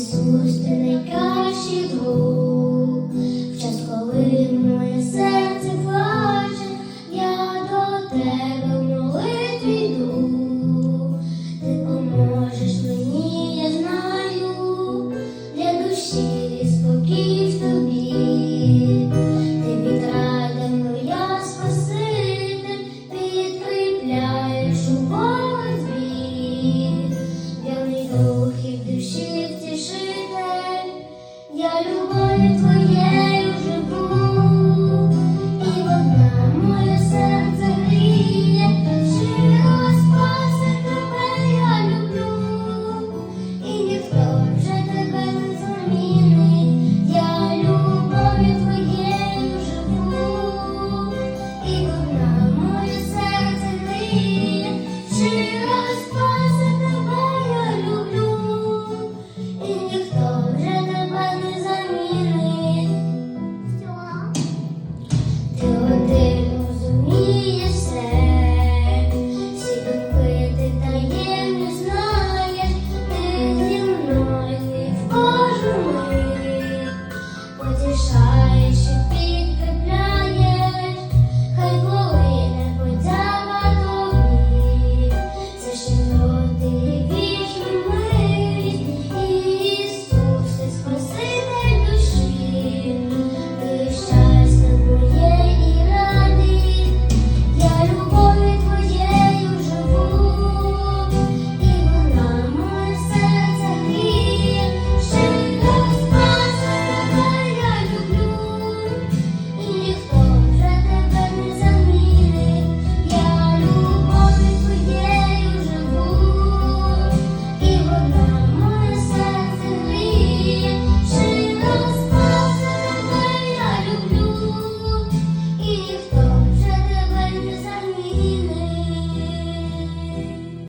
Ісусть ти найкращий двох, в час, коли моє серце плаче, я до тебе в молитві йду, ти поможеш мені, я знаю, для душі спокій.